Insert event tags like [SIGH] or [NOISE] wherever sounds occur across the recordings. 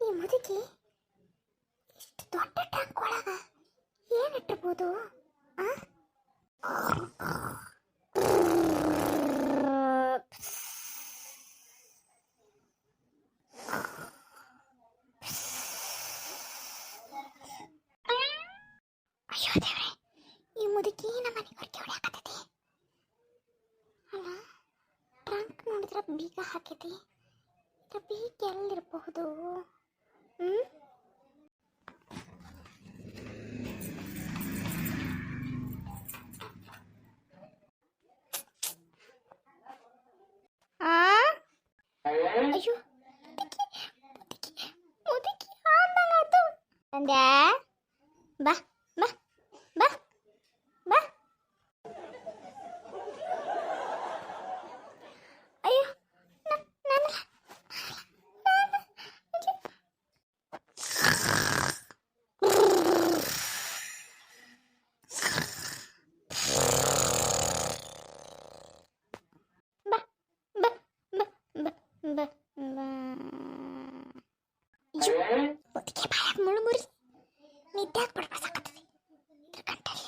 ಈ ಮುದುಕಿ ಇಷ್ಟು ದೊಡ್ಡ ಟ್ಯಾಂಕ್ ಒಳಗ ಏನಿಟ್ಟಿರ್ಬೋದು ಆ? ಅಯ್ಯೋ ದೇವ್ರೆ ಈ ಮುದುಕಿ ನಮ್ಮ ಮನೆಗೆ ಹೊರಗೆ ಹೊಡ್ಯಾಕತ್ತೈತಿ ಅಲ್ಲ ಟ್ರಂಕ್ ನೋಡಿದ್ರೆ ಬೀಗ ಹಾಕೈತಿ ಇದ್ರ ಬೀಗ ಎಲ್ಲಿರಬಹುದು ಹ್ಮ್ ಆ ಅಯ್ಯೋ ಮುದುಕಿ ಮುದುಕಿ ಮುದುಕಿ ಆದಂಗಾತು ಅಂದ್ಯಾ ಬಾ ಬಾ ಬಾ ಬಾ ಅಯ್ಯೋ ನ- ನನ್ನ ನನ್ನ- ಬಾ ಬಾ ಬಾ ಬಾ ಬಾ ಬಾ ಅಯ್ಯೋ ಮುದುಕಿ ಬಾಯಾಗ ಮುಳು ಮುರಿ ನಿದ್ದೆ ಬಿಡ್ಬೇಕಾಗತ್ತದ ಇದ್ರ ಗಂಟಲಿ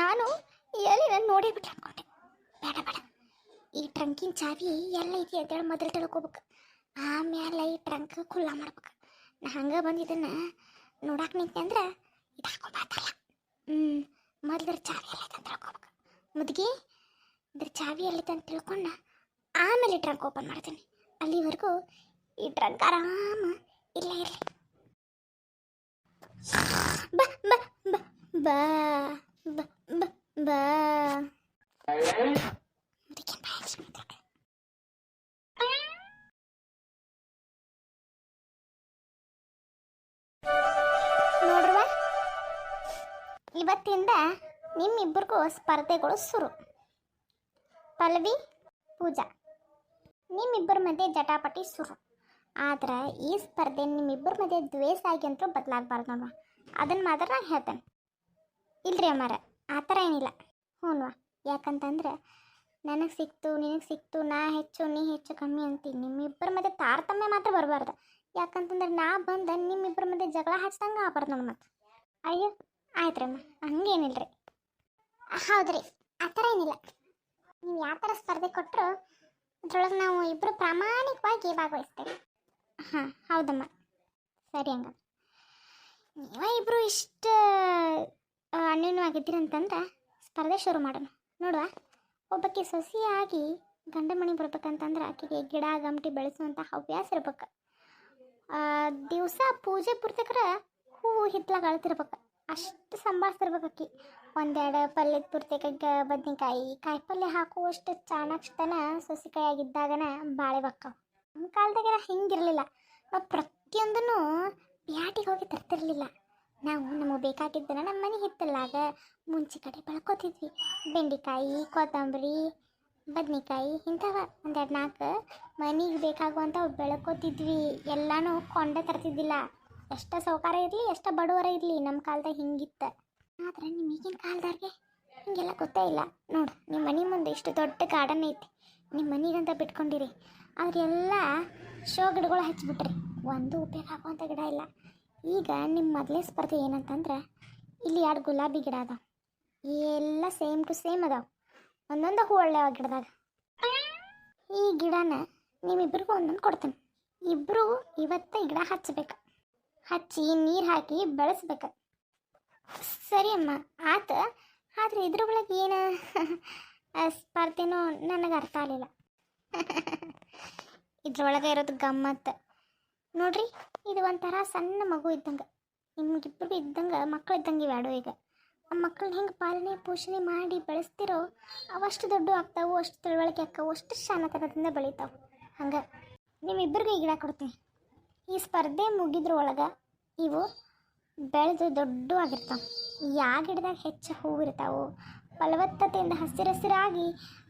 ನಾನು ಎಲ್ಲಿ ನೋಡೇ ಬಿಟ್ಟು ಅನ್ಕೊಂಡೆ ಬೇಡ ಬೇಡ. ಈ ಟ್ರಂಕಿನ ಚಾವಿ ಎಲ್ಲ ಐತಿ ಅಂತೇಳಿ ಮೊದಲು ತಿಳ್ಕೊಬೇಕು. ಆಮೇಲೆ ಈ ಟ್ರಂಕ್ ಖುಲ್ಲಾ ಮಾಡ್ಬೇಕು. ನಾ ಹಂಗೆ ಬಂದಿದ್ದನ್ನ ನೋಡಕ್ಕೆ ನಿಂತೆ ಅಂದ್ರೆ ಇದು ಹಾಕೊಂಬಾತಲ್ಲ ಹ್ಞೂ ಮೊದಲು ಚಾವಿ ಎಲ್ಲ ಅಂತ ತಿಳ್ಕೊಬೇಕು. ಮುದುಗಿ, ಇದ್ರ ಚಾವಿ ಎಲ್ಲಿದೆ ಅಂತ ತಿಳ್ಕೊಂಡು ಆಮೇಲೆ ಟ್ರಂಕ್ ಓಪನ್ ಮಾಡ್ತೀನಿ. ಅಲ್ಲಿವರೆಗೂ ಈ ಟ್ರಂಕ್ ಆರಾಮ ಇಲ್ಲ ಇರಲಿ ಬಾ ಬಾ ಬಾ ಬಾ. ಬಾ. ನೋಡ್ರವ್ವ ಇವತ್ತಿಂದ ನಿಮ್ಮಿಬ್ಬರಿಗೂ ಸ್ಪರ್ಧೆಗಳು ಶುರು. ಪಲ್ಲವಿ, ಪೂಜಾ. ನಿಮ್ಮಿಬ್ಬರ ಮಧ್ಯೆ ಜಟಾಪಟಿ ಶುರು. ಆದ್ರೆ ಈ ಸ್ಪರ್ಧೆ ನಿಮ್ಮಿಬ್ಬರ ಮಧ್ಯೆ ದ್ವೇಷ ಆಗಿ ಅಂತೂ ಬದಲಾಗಬಾರ್ದು ನೋಡುವ. ಅದನ್ನು ಮಾತ್ರ ನಾನು ಹೇಳ್ತೇನೆ. ಇಲ್ರಿ ಅಮ್ಮಾರ, ಆ ಥರ ಏನಿಲ್ಲ. ಹ್ಞೂನ್ವಾ ಯಾಕಂತಂದ್ರೆ ನನಗೆ ಸಿಕ್ತು, ನಿನಗೆ ಸಿಕ್ತು, ನಾ ಹೆಚ್ಚು, ನೀ ಹೆಚ್ಚು ಕಮ್ಮಿ ಅಂತೀನಿ. ನಿಮ್ಮಿಬ್ಬರ ಮಧ್ಯೆ ತಾರತಮ್ಯ ಮಾತ್ರ ಬರಬಾರ್ದು. ಯಾಕಂತಂದ್ರೆ ನಾ ಬಂದು ನಿಮ್ಮಿಬ್ಬರ ಮಧ್ಯೆ ಜಗಳ ಹಚ್ದಂಗೆ ಆಗ್ಬಾರ್ದು ನನ್ನ ಮತ್ತೆ ಅಯ್ಯೋ ಆಯ್ತು ರಮ್ಮ ಹಂಗೇನಿಲ್ರಿ. ಹೌದ್ರಿ, ಆ ಥರ ಏನಿಲ್ಲ. ನೀವು ಯಾವ ಥರ ಸ್ಪರ್ಧೆ ಕೊಟ್ಟರು ಅದ್ರೊಳಗೆ ನಾವು ಇಬ್ಬರು ಪ್ರಾಮಾಣಿಕವಾಗಿ ಭಾಗವಹಿಸ್ತೇವೆ. ಹಾಂ, ಹೌದಮ್ಮ. ಸರಿ ಹಂಗ ನೀವ ಇಬ್ಬರು ಇಷ್ಟು ಅನ್ಯೂನ್ಯವಾಗಿದ್ದೀರಂತಂದ್ರೆ ಸ್ಪರ್ಧೆ ಶುರು ಮಾಡೋಣ. ನೋಡುವ. ಒಬ್ಬಕ್ಕೆ ಸೊಸೆಯಾಗಿ ಗಂಡ ಮನೆ ಬರ್ಬೇಕಂತಂದ್ರೆ ಆಕೆಗೆ ಗಿಡ ಗಮಟಿ ಬೆಳೆಸುವಂಥ ಹವ್ಯಾಸ ಇರ್ಬೇಕು. ದಿವಸ ಪೂಜೆ ಪೂರ್ತಕರ ಹೂವು ಹಿತ್ಲಾಗ ಅಳ್ತಿರ್ಬೇಕು. ಅಷ್ಟು ಸಂಭಾಳಿಸ್ತಿರ್ಬೇಕು ಆಕಿ. ಒಂದೆರಡು ಪಲ್ಯದ ಪೂರ್ತಿಕ ಬದ್ನಿಕಾಯಿ, ಕಾಯಿ ಪಲ್ಯ ಹಾಕುವಷ್ಟು ಚಾಣಾಕ್ಷತನ ಸೊಸಿಕಾಯಾಗಿದ್ದಾಗನ ಬಾಳೆ ಬಕ್ಕವು ನಮ್ಮ ಕಾಲದಾಗೆಲ್ಲ ಹಿಂಗಿರಲಿಲ್ಲ. ನಾವು ಪ್ರತಿಯೊಂದನ್ನು ಪ್ಯಾಟಿಗೆ ಹೋಗಿ ತರ್ತಿರ್ಲಿಲ್ಲ. ನಾವು ನಮಗೆ ಬೇಕಾಗಿದ್ದನ್ನು ನಮ್ಮ ಮನೆ ಹಿತ್ತಲಾಗ ಮುಂಚೆ ಕಡೆ ಬೆಳ್ಕೊತಿದ್ವಿ ಬೆಂಡೆಕಾಯಿ, ಕೊತ್ತಂಬರಿ, ಬದನೆಕಾಯಿ ಇಂಥವ ಒಂದೆರಡು ನಾಲ್ಕು ಮನೆಗೆ ಬೇಕಾಗುವಂಥವು ಬೆಳ್ಕೊತಿದ್ವಿ. ಎಲ್ಲನೂ ಕೊಂಡ ತರ್ತಿದ್ದಿಲ್ಲ. ಎಷ್ಟು ಸೌಕಾರ ಇರಲಿ, ಎಷ್ಟು ಬಡವರ ಇರಲಿ, ನಮ್ಮ ಕಾಲದಾಗ ಹಿಂಗಿತ್ತು. ಆದ್ರೆ ನಿಮ್ಮ ಈಗಿನ ಕಾಲದವ್ರಿಗೆ ಹಿಂಗೆಲ್ಲ ಗೊತ್ತೇ ಇಲ್ಲ. ನೋಡು, ನಿಮ್ಮ ಮನೆ ಮುಂದೆ ಇಷ್ಟು ದೊಡ್ಡ ಗಾರ್ಡನ್ ಐತಿ. ನಿಮ್ಮ ಮನೆಗಂತ ಬಿಟ್ಕೊಂಡಿರಿ. ಅವರೆಲ್ಲ ಶೋ ಗಿಡಗಳು ಹಚ್ಚಿಬಿಟ್ರಿ. ಒಂದು ಉಪಯೋಗ ಆಗುವಂಥ ಗಿಡ ಇಲ್ಲ. ಈಗ ನಿಮ್ಮ ಮೊದಲೇ ಸ್ಪರ್ಧೆ ಏನಂತಂದ್ರೆ ಇಲ್ಲಿ ಎರಡು ಗುಲಾಬಿ ಗಿಡ ಅದಾವ. ಎಲ್ಲ ಸೇಮ್ ಟು ಸೇಮ್ ಅದಾವ. ಒಂದೊಂದು ಹೂ ಒಳ್ಳೆ ಗಿಡದಾಗ. ಈ ಗಿಡನ ನಿಮ್ಮಿಬ್ರಿಗೂ ಒಂದೊಂದು ಕೊಡ್ತೇನೆ. ಇಬ್ಬರು ಇವತ್ತ ಗಿಡ ಹಚ್ಚಬೇಕು ಹಚ್ಚಿ ನೀರು ಹಾಕಿ ಬೆಳೆಸ್ಬೇಕು. ಸರಿ ಅಮ್ಮ, ಆತ, ಆದ್ರೆ ಇದ್ರ ಒಳಗೆ ಏನು? ಸ್ಪರ್ಧೆನೂ ನನಗೆ ಅರ್ಥ ಆಗಲಿಲ್ಲ. ಇದ್ರೊಳಗೆ ಇರೋದು ಗಮ್ಮತ್ತು ನೋಡ್ರಿ, ಇದು ಒಂಥರ ಸಣ್ಣ ಮಗು ಇದ್ದಂಗೆ. ನಿಮ್ಗಿಬ್ಬರಿಗೂ ಇದ್ದಂಗೆ ಮಕ್ಕಳು ಇದ್ದಂಗೆ ಬ್ಯಾಡೋ ಈಗ. ಆ ಮಕ್ಕಳನ್ನ ಹೆಂಗೆ ಪಾಲನೆ, ಪೋಷಣೆ ಮಾಡಿ ಬೆಳೆಸ್ತಿರೋ ಅವಷ್ಟು ದೊಡ್ಡ ಆಗ್ತಾವು, ಅಷ್ಟು ತಿಳುವಳಿಕೆ ಆಕ್ಕಾವು ಅಷ್ಟು ಶಾನತನದಿಂದ ಬೆಳಿತಾವೆ. ಹಂಗೆ ನಿಮ್ಮಿಬ್ಬರಿಗೂ ಗಿಡ ಕೊಡ್ತೀನಿ. ಈ ಸ್ಪರ್ಧೆ ಮುಗಿದ್ರ ಒಳಗೆ ಇವು ಬೆಳೆದು ದೊಡ್ಡ ಆಗಿರ್ತಾವೆ. ಯಾವ ಗಿಡದಾಗ ಹೆಚ್ಚು ಹೂವು ಇರ್ತಾವೋ, ಫಲವತ್ತತೆಯಿಂದ ಹಸಿರಸಿರಾಗಿ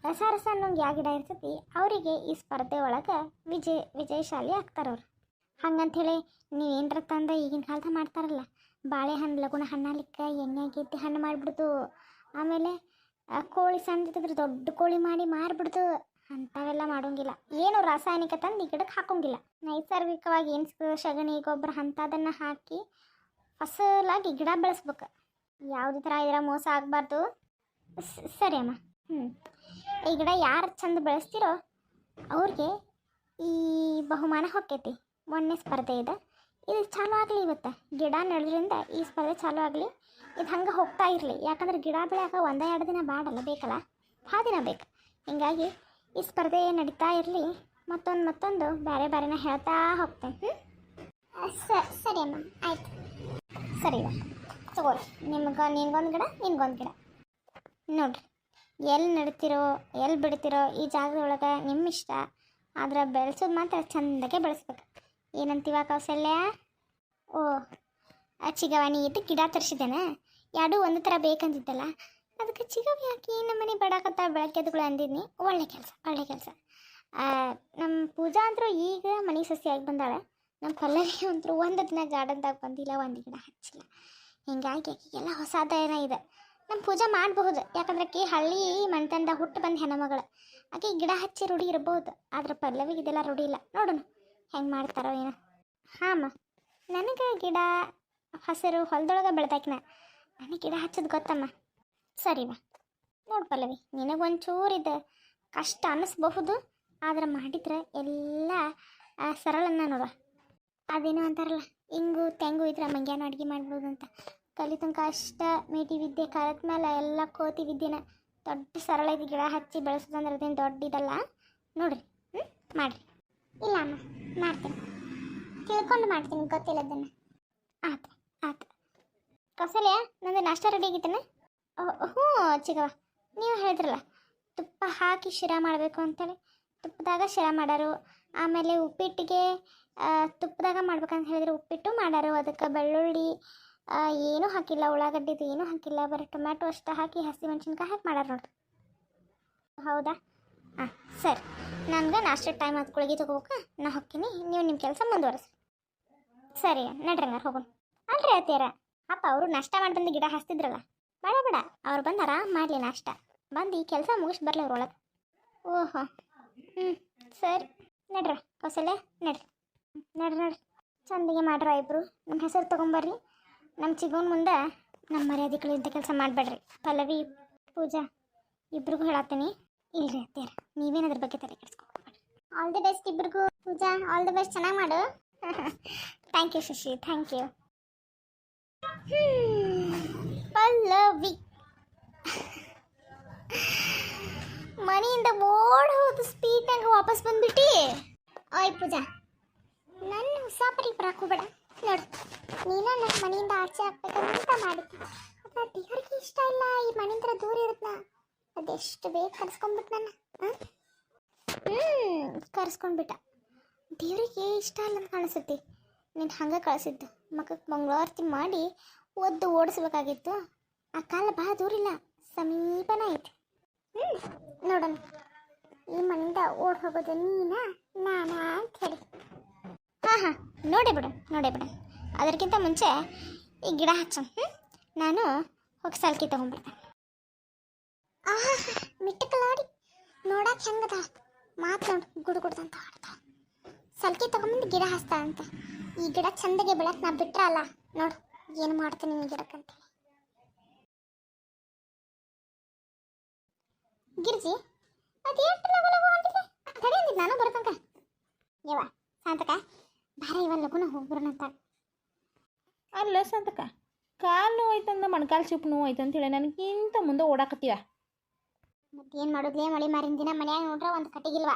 ರಸ ರಸ ಅನ್ನೋಂಗೆ ಯಾವ ಗಿಡ ಇರ್ತೈತಿ, ಅವರಿಗೆ ಈ ಸ್ಪರ್ಧೆ ಒಳಗೆ ವಿಜಯ, ವಿಜಯಶಾಲಿ ಆಗ್ತಾರವ್ರು ಹಂಗಂಥೇಳಿ ಏನರ ತಂದ ಈಗಿನ ಕಾಲದಾಗ ಮಾಡ್ತಾರಲ್ಲ ಬಾಳೆಹಣ್ಣು ಲಗುಣ ಹಣ್ಣಲಿಕ್ಕೆ ಎಣ್ಣೆ ಗೆದ್ದಿ ಹಣ್ಣು ಮಾಡಿಬಿಡ್ದು ಆಮೇಲೆ ಕೋಳಿ ಸಣ್ಣದಿದ್ರೆ ದೊಡ್ಡ ಕೋಳಿ ಮಾಡಿ ಮಾರಿಬಿಡ್ದು ಅಂಥವೆಲ್ಲ ಮಾಡೋಂಗಿಲ್ಲ. ಏನು ರಾಸಾಯನಿಕ ತಂದು ಈ ಗಿಡಕ್ಕೆ ಹಾಕೋಂಗಿಲ್ಲ. ನೈಸರ್ಗಿಕವಾಗಿ ಏನು ಸಿಗ್ತದೆ ಸಗಣಿ, ಗೊಬ್ಬರ ಅಂಥದನ್ನು ಹಾಕಿ ಫಸಲಾಗಿ ಗಿಡ ಬೆಳೆಸ್ಬೇಕು. ಯಾವುದೇ ಥರ ಇದರ ಮೋಸ ಆಗಬಾರ್ದು. ಸರಿ ಅಮ್ಮ. ಹ್ಞೂ ಈ ಗಿಡ ಯಾರು ಚಂದ ಬೆಳೆಸ್ತಿರೋ ಅವ್ರಿಗೆ ಈ ಬಹುಮಾನ ಹೊಕ್ಕೈತಿ. ಮೊನ್ನೆ ಸ್ಪರ್ಧೆ ಇದೆ. ಇದು ಚಾಲೂ ಆಗಲಿ ಇವತ್ತು. ಗಿಡ ನೆಡೋದ್ರಿಂದ ಈ ಸ್ಪರ್ಧೆ ಚಾಲು ಆಗಲಿ. ಇದು ಹಂಗೆ ಹೋಗ್ತಾ ಇರಲಿ. ಯಾಕಂದ್ರೆ ಗಿಡ ಬೆಳೆಯಾಕ ಒಂದೇ ಎರಡು ದಿನ ಬಾಡಲ್ಲ, ಬೇಕಲ್ಲ? ಭಾಳ ದಿನ ಬೇಕು. ಹೀಗಾಗಿ ಈ ಸ್ಪರ್ಧೆ ನಡೀತಾ ಇರಲಿ. ಮತ್ತೊಂದು ಮತ್ತೊಂದು ಬೇರೆ ಬೇರೆನ ಹೇಳ್ತಾ ಹೋಗ್ತೇನೆ. ಹ್ಞೂ ಸರಿ ಅಮ್ಮ. ಆಯ್ತು. ಸರಿ ಮ್ಯಾಮ್ ತಗೋರಿ ನಿಮ್ಗೆ, ನಿನ್ಗೊಂದು ಗಿಡ ನಿನ್ಗೊಂದು ಗಿಡ. ನೋಡ್ರಿ. ಎಲ್ಲಿ ನಡ್ತಿರೋ ಎಲ್ಲಿ ಬಿಡ್ತಿರೋ ಈ ಜಾಗದೊಳಗೆ ನಿಮ್ಮ ಇಷ್ಟ ಆದ್ರೆ ಬೆಳೆಸೋದು ಮಾತ್ರ ಚೆಂದಕ್ಕೆ ಬೆಳೆಸ್ಬೇಕು. ಏನಂತೀವ ಕೌಸಲ್ಯ? ಓ ಆ ಚಿಗವ, ನೀ ಇದು ಗಿಡ ತರಿಸಿದ್ದಾನೆ? ಎರಡೂ ಒಂದು ಥರ ಬೇಕಂತಿದ್ದಲ್ಲ ಅದಕ್ಕೆ ಚಿಗವಿ ಯಾಕೆ ನಮ್ಮ ಮನೆ ಬಡಾಕತ್ತ ಬೆಳಗ್ಗೆದುಗಳು ಅಂದಿದ್ನಿ? ಒಳ್ಳೆ ಕೆಲಸ ಒಳ್ಳೆ ಕೆಲಸ. ನಮ್ಮ ಪೂಜಾ ಅಂತರೂ ಈಗ ಮನೆ ಸಸಿಯಾಗಿ ಬಂದಾಳೆ. ನಮ್ಮ ಪಲ್ಲವಿ ಅಂತರೂ ಒಂದು ದಿನ ಗಾರ್ಡನ್ದಾಗ ಬಂದಿಲ್ಲ, ಒಂದು ಗಿಡ ಹಚ್ಚಿಲ್ಲ. ಹಿಂಗಾಗಿ ಆಕೆಗೆಲ್ಲ ಹೊಸದೇನ ಇದೆ. ನಮ್ಮ ಪೂಜೆ ಮಾಡಬಹುದು, ಯಾಕಂದ್ರೆ ಆಕಿ ಹಳ್ಳಿ ಮಣ್ತಂದ ಹುಟ್ಟು ಬಂದ ಹೆಣ್ಮಗಳು. ಆಕೆ ಗಿಡ ಹಚ್ಚಿ ರೂಢಿ ಇರಬಹುದು ಆದ್ರೆ ಪಲ್ಲವಿಗೆ ಇದೆಲ್ಲ ರೂಢಿ ಇಲ್ಲ. ನೋಡೋಣ. ಹೆಂಗೆ ಮಾಡ್ತಾರೋ ಏನೋ. ಹಾಂ ನನಗೆ ಗಿಡ, ಹಸಿರು ಹೊಲದೊಳಗೆ ಬೆಳೆದಾಕಿನ. ನನಗೆ ಗಿಡ ಹಚ್ಚೋದು ಗೊತ್ತಮ್ಮ. ಸರಿವಾ ನೋಡು ಪಲ್ಲವಿ ನಿನಗೊಂಚೂರಿದ ಕಷ್ಟ ಅನ್ನಿಸ್ಬಹುದು ಆದ್ರೆ ಮಾಡಿದ್ರೆ ಎಲ್ಲ ಸರಳನ್ನ ನೋಡುವ. ಅದೇನೋ ಅಂತಾರಲ್ಲ ಹಿಂಗು ತೆಂಗು ಇದ್ರೆ ಮಂಗ್ಯಾನ ಅಡುಗೆ ಮಾಡ್ಬೋದು ಅಂತ. ಕಲಿ ತನಕ ಅಷ್ಟ ಮೇಟಿ ವಿದ್ಯೆ ಕಲಿತ ಮೇಲೆ ಎಲ್ಲ ಕೋತಿ ವಿದ್ಯೆನ ದೊಡ್ಡ ಸರಳ ಇದು ಗಿಡ ಹಚ್ಚಿ ಬೆಳೆಸೋದಂದ್ರೆ ಅದೇನು ದೊಡ್ಡ ಇದಲ್ಲ. ನೋಡ್ರಿ ಹ್ಞೂ ಮಾಡಿರಿ. ಇಲ್ಲ ಅಮ್ಮ, ಮಾಡ್ತೀನಿ. ತಿಳ್ಕೊಂಡು ಮಾಡ್ತೀನಿ ಗೊತ್ತಿಲ್ಲದನ್ನು ಆಯ್ತು ಆಯ್ತು ಕೌಸಲ್ಯ, ನಂದು ನಾಷ್ಟ ರೆಡಿ ಆಗಿತ್ತೇನೆ? ಹ್ಞೂ ಚಿಗವ, ನೀವು ಹೇಳಿದ್ರಲ್ಲ, ತುಪ್ಪ ಹಾಕಿ ಶಿರಾ ಮಾಡಬೇಕು ಅಂತೇಳಿ. ತುಪ್ಪದಾಗ ಶಿರಾ ಮಾಡಾರು. ಆಮೇಲೆ ಉಪ್ಪಿಟ್ಟಿಗೆ ತುಪ್ಪದಾಗ ಮಾಡ್ಬೇಕಂತ ಹೇಳಿದ್ರೆ ಉಪ್ಪಿಟ್ಟು ಮಾಡಾರು. ಅದಕ್ಕೆ ಬೆಳ್ಳುಳ್ಳಿ ಏನೂ ಹಾಕಿಲ್ಲ, ಉಳ್ಳಾಗಡ್ಡಿದು ಏನೂ ಹಾಕಿಲ್ಲ. ಬರೀ ಟೊಮ್ಯಾಟೊ ಅಷ್ಟು ಹಾಕಿ, ಹಸಿ ಮೆಣಸಿನ್ಕಾಯಿ ಹಾಕಿ ಮಾಡಾರು ನೋಡ್ರಿ ಹೌದಾ? ಹಾಂ, ಸರಿ. ನನಗೆ ನಾಷ್ಟ ಟೈಮ್ ಆದ ಕುಳಿಗೆ ತಗೋಬೇಕ? ನಾ ಹೋಗ್ತೀನಿ. ನೀವು ನಿಮ್ಮ ಕೆಲಸ ಮುಂದುವರಿಸಿ. ಸರಿ ನಡ್ರಿ ಹಂಗಾರೆ ಹೋಗೋಣ. ಅಲ್ರಿ ಅತ್ತೀರ ಅಪ್ಪ ಅವರು ನಾಷ್ಟ ಮಾಡಿ ಬಂದು ಗಿಡ ಹಚ್ತಿದ್ರಲ್ಲ ಬೇಡ ಬೇಡ. ಅವ್ರು ಬಂದಾರ ಮಾಡಲಿ ನಾಷ್ಟ. ಬಂದು ಈ ಕೆಲಸ ಮುಗಿಸಿ ಬರಲಿ ಅವ್ರೊಳಗೆ ಓಹೋ. ಹ್ಞೂ ಸರಿ. ನಡ್ರ, ಕೌಸಲ್ಯ, ನಡ್ರಿ. ನಡ್ರಿ ನಡ್ರಿ. ಚಂದಿಗೆ ಮಾಡ್ರ ಇಬ್ಬರು ನಮ್ಮ ಹೆಸರು ತೊಗೊಂಬರ್ರಿ. ನಮ್ಮ ಚಿಗೋನ್ ಮುಂದೆ ನಮ್ಮ ಮರ್ಯಾದೆ ಇಂಥ ಕೆಲಸ ಮಾಡಬೇಡ್ರಿ. ಪಲ್ಲವಿ, ಪೂಜಾ, ಇಬ್ರಿಗೂ ಹೇಳತ್ತೀನಿ. ಇಲ್ರಿ ಅತ್ತೀರ ನೀವೇನು ಅದ್ರ ಬಗ್ಗೆ ತಲೆ ಕೆಡಿಸ್ಕೊಬೇಡ್ರಿ ಆಲ್ ದಿ ಬೆಸ್ಟ್ ಇಬ್ರಿಗೂ, ಪೂಜಾ. ಆಲ್ ದಿ ಬೆಸ್ಟ್ ಚೆನ್ನಾಗಿ ಮಾಡು. [LAUGHS] Thank you Shashi. Thank you Pallavi. [LAUGHS] ಮನೆಯಿಂದ ಓಡ್ ಹೋದ ಸ್ಪೀಡ್ನಾಗ ವಾಪಸ್ ಬಂದ್ಬಿಟ್ಟಿ. ಆಯ್ ಪೂಜಾ. ನನ್ನ ಉಸಾಪರಿ ಬರಾಕು ಬೇಡ ನೋಡು, ನೀನ ನನ್ನ ಮನೆಯಿಂದ ಆಚೆ ಹಾಕ್ಬೇಕಂತ ಮಾಡಿದ್ದೆ. ಅದ ದೇವ್ರಿಗೆ ಇಷ್ಟ ಇಲ್ಲ, ಈ ಮನೆಯಿಂದ ದೂರ ಇರುತ್ತನ ಅದೆಷ್ಟು ಬೇಗ ಕರ್ಸ್ಕೊಂಡ್ಬಿಟ್ಟು ನನ್ನ ಹ್ಞೂ ಕರ್ಸ್ಕೊಂಡ್ಬಿಟ್ಟ. ದೇವ್ರಿಗೆ ಇಷ್ಟ ಇಲ್ಲ ಅಂತ ಕಾಣಿಸುತ್ತೆ. ನೀನು ಹಂಗೆ ಕಳಿಸಿದ್ದು. ಮಕ್ಕಕ್ಕೆ ಮಂಗಳಾರತಿ ಮಾಡಿ ಒದ್ದು ಓಡಿಸ್ಬೇಕಾಗಿತ್ತು. ಆ ಕಾಲ ಬಹಳ ದೂರ ಇಲ್ಲ. ಸಮೀಪನ ಐತೆ. ಹ್ಞೂ ನೋಡೋಣ. ಈ ಮನೆಯಿಂದ ಓಡಿ ಹೋಗೋದು ನೀನಾ, ನಾನಾ ಅಂತ ಹೇಳಿ. ಹಾಂ ಹಾಂ, ನೋಡೇ ಬಿಡು ನೋಡೇ ಬಿಡು. ಅದಕ್ಕಿಂತ ಮುಂಚೆ ಈ ಗಿಡ ಹಚ್ಚ ಹ್ಞೂ ನಾನು ಹೋಗಿ ಸಲ್ಕಿ ತೊಗೊಂಡ್ಬಿಡ್ತೇನೆ. ಆಹಾ, ಮಿಟ್ಟಕಲಾಡಿ. ನೋಡಕ್ಕೆ ಹೆಂಗದ? ಮಾತ್ ನೋಡು, ಗುಡು ಗುಡ್ದಂತ ಆಡ್ತಾ ಸಲ್ಕೆ ತಗೊಂಬಂದು ಗಿಡ ಹಚ್ತಾ ಅಂತ. ಈ ಗಿಡ ಚಂದಗೆ ಬೆಳಕ್ ನಾ ಬಿಟ್ರ ಅಲ್ಲ. ನೋಡು, ಏನು ಮಾಡ್ತೀನಿ ಈ ಗಿಡಕ್ಕಂತ ಗಿರ್ಜಿ ಅದು ಎಷ್ಟು ಲಘು ಲಘು ಅಂತಿದೆ ತಡಿ ಅಂದಿದ್ದು ನಾನು ಬರ್ತಂಕ ಯವ್ವ, ಶಾಂತಕ, ಬಾರ ಇವ ಲಗುನ ಹೋಗ್ಬರೋಣ ಅಂತ. ಅಲ್ಲ ಸಂತಕ ಕಾಲು ನೋವು ಐತಂದ ಮೊಣಕಾಲು ಚಿಪ್ ನೋವು ಐತೆ ಅಂತೇಳಿ ನನಗಿಂತ ಮುಂದೆ ಓಡಾಕತ್ತೀವ? ಮತ್ತೇನು ಮಾಡೋದ್ಲೇ ಮಳೆ ಮಾರಿನ ದಿನ ಮನ್ಯಾಗ ನೋಡ್ರೆ ಒಂದು ಕಟ್ಟಿಗಿಲ್ವ.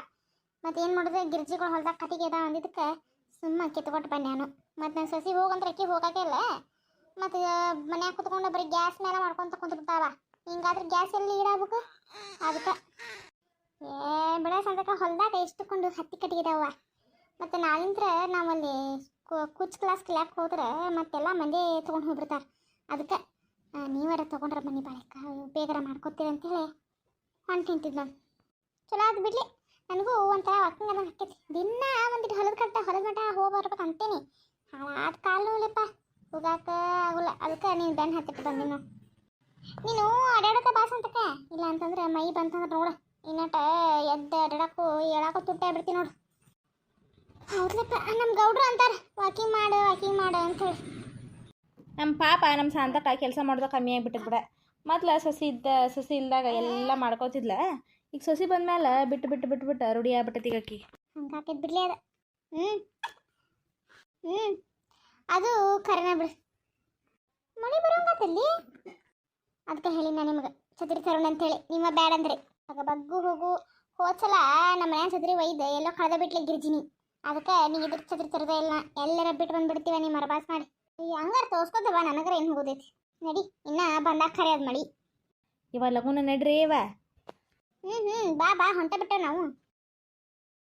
ಮತ್ತೇನು ಮಾಡೋದು? ಗಿರ್ಜಿಗಳು ಹೊಲ್ದಾಗ ಕಟ್ಟಿಗೆ ಅದಾವ ಅಂದಿದ್ದಕ್ಕೆ ಸುಮ್ಮನೆ ಕಿತ್ಕೊಟ್ಟು ಬನ್ನಿ ನಾನು. ಮತ್ತು ನಾನು ಸಸಿ ಹೋಗಂದ್ರೆ ಅಕ್ಕಿ ಹೋಗಕ್ಕೆ ಇಲ್ಲ. ಮತ್ತು ಮನ್ಯಾಗ ಕುತ್ಕೊಂಡು ಬರೀ ಗ್ಯಾಸ್ ಮೇಲೆ ಮಾಡ್ಕೊಂತ ಕುಂತ್ಬಿಡ್ತಾವ ಹಿಂಗಾದ್ರೆ ಗ್ಯಾಸ್ ಎಲ್ಲಿ ಇಡಬೇಕು ಅದಕ್ಕೆ ಏ, ಬಿಡ ಸಂತಕ, ಹೊಲ್ದಾಗ ಎಷ್ಟುಕೊಂಡು ಹತ್ತಿ ಕಟ್ಟಿಗೆ ಇದಾವ ಮತ್ತು ನಾಳಿಂತ್ರ ನಾವಲ್ಲಿ ಕುಚ್ ಕ್ಲಾಸ್ ಕ್ಲಾಕ್ ಹೋದ್ರೆ ಮತ್ತೆಲ್ಲ ಮಂದಿ ತೊಗೊಂಡು ಹೋಗ್ಬಿಡ್ತಾರೆ. ಅದಕ್ಕೆ ನೀವಾರ ತೊಗೊಂಡ್ರೆ ಮನೆ ಬಾಳೆಕ ಬೇಗರ ಮಾಡ್ಕೊತೀರಿ ಅಂತೇಳಿ ಹೊಂಟು ನಾನು. ಚಲೋ ಅದು ಬಿಡ್ಲಿ. ನನಗೂ ಒಂಥರ ವಾಕಿಂಗ್ ಅದಂಗೆ ಹಾಕೈತಿ ದಿನ ಒಂದಿಟ್ಟು ಹೊಲದ ಕಟ್ಟ, ಹೊಲದ ಮಟ್ಟ ಹೋಗಿ ಬರ್ಬೇಕು ಅಂತೇನಿ. ಹಾಳಾದ ಕಾಲು ಇಲ್ಲಪ್ಪ ಹೋಗಾಕ ಆಗುಲ್ಲ ಅದಕ್ಕೆ ನೀನು ಬೆನ್ನು ಹತ್ತಿಟ್ಟು ಬಂದಿ ನಾವು ನೀನು ಅಡ್ಯಾಡಕ ಬಾಸ ಅಂತಕ? ಇಲ್ಲ ಅಂತಂದ್ರೆ ಮೈ ಬಂತಂದ್ರೆ ನೋಡು. ಇನ್ನಟ ಎದ್ದ ಅಡ್ಯಾಡಕ್ಕೂ ಹೇಳಕ್ಕೂ ತುಟ್ಟಿ ಆಗ್ಬಿಡ್ತೀನಿ ನೋಡು. ಹೌದಪ್ಪ ನಮ್ಮ ಗೌಡ್ರು ಅಂತಾರೆ ವಾಕಿಂಗ್ ಮಾಡು ವಾಕಿಂಗ್ ಮಾಡು ಅಂತೇಳಿ ನಮ್ಮ ಪಾಪ ನಮ್ಮ ಸಾಂತಕ್ಕ ಕೆಲಸ ಮಾಡೋದು ಕಮ್ಮಿ ಆಗಿಬಿಟ್ಟದ ಬಿಡ. ಮೊದ್ಲು ಸಸಿ ಇದ್ದ ಸಸಿ ಇಲ್ದಾಗ ಎಲ್ಲ ಮಾಡ್ಕೋತಿದ್ಲ. ಈಗ ಸಸಿ ಬಂದ್ಮೇಲೆ ಬಿಟ್ಟು ಬಿಟ್ಟು ಬಿಟ್ಟು ಬಿಟ್ಟು ರೂಢಿ ಆಗ್ಬಿಟ್ಟತಿ ಅಕ್ಕಿ. ಹಂಗಾಕೈತೆ ಬಿಡ್ಲಿ ಅದು. ಹ್ಞೂ ಹ್ಞೂ ಅದು ಕರೆನ ಬಿಡು. ಮಳೆ ಬರೋಂಗತ್ತಲ್ಲಿ ಅದಕ್ಕೆ ಹೇಳಿ ನಾನು ನಿಮಗೆ. ಛತ್ರಿ ತರೋಣ ಅಂತೇಳಿ. ನಿಮ್ಮ ಬ್ಯಾಡ ಅಂದ್ರೆ. ಆಗ ಬಗ್ಗು ಹೋಗು. ಹೋದ್ಸಲ ನಮ್ಮ ಮನೆ ಛತ್ರಿ ಒಯ್ದು ಎಲ್ಲೋ ಕಳೆದ ಬಿಟ್ಲಿ ಗಿರ್ಜಿನಿ. ಅದಕ್ಕೆ ನೀ ಇದ್ರ ಛತ್ರಿ ತರದೇ ಇಲ್ಲ. ಎಲ್ಲರ ಬಿಟ್ಟು ಬಂದ್ಬಿಡ್ತೀವ ನೀ ಮರಬಾಸ್ ಮಾಡಿ. ಹಂಗಾರೆ ಹಂಗಾರ ತೋರ್ಸ್ಕೊತವ? ನನಗರ ಏನು ಹೋಗೋದೈತಿ? ನಡಿ ಇನ್ನ ಬಂದಾಗ ಖರೆ ಅದು ಮಳಿ ಇವ ಲಗುನ ನಡ್ರಿ ಇವ. ಹ್ಞೂ ಹ್ಞೂ ಬಾ ಬಾ ಹೊಂಟ ಬಿಟ್ಟ ನಾವು.